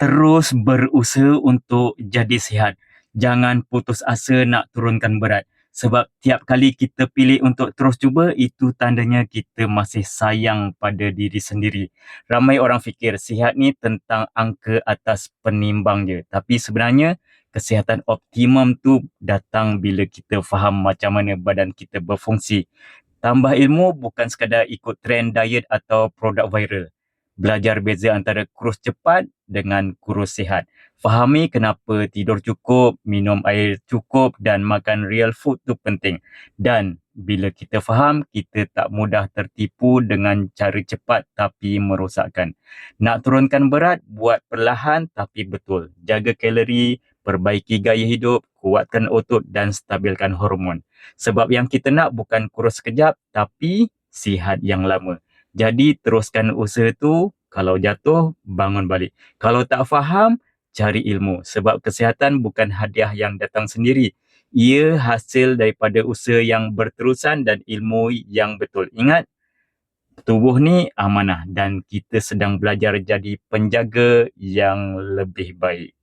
terus berusaha untuk jadi sihat. Jangan putus asa nak turunkan berat. Sebab tiap kali kita pilih untuk terus cuba, itu tandanya kita masih sayang pada diri sendiri. Ramai orang fikir sihat ni tentang angka atas penimbang je. Tapi sebenarnya, kesihatan optimum tu datang bila kita faham macam mana badan kita berfungsi. Tambah ilmu bukan sekadar ikut trend diet atau produk viral. Belajar beza antara kurus cepat dengan kurus sihat. Fahami kenapa tidur cukup, minum air cukup dan makan real food tu penting. Dan bila kita faham, kita tak mudah tertipu dengan cara cepat tapi merosakkan. Nak turunkan berat, buat perlahan tapi betul. Jaga kalori, perbaiki gaya hidup, kuatkan otot dan stabilkan hormon. Sebab yang kita nak bukan kurus sekejap tapi sihat yang lama. Jadi teruskan usaha tu, kalau jatuh, bangun balik. Kalau tak faham, cari ilmu. Sebab kesihatan bukan hadiah yang datang sendiri. Ia hasil daripada usaha yang berterusan dan ilmu yang betul. Ingat, tubuh ni amanah dan kita sedang belajar jadi penjaga yang lebih baik.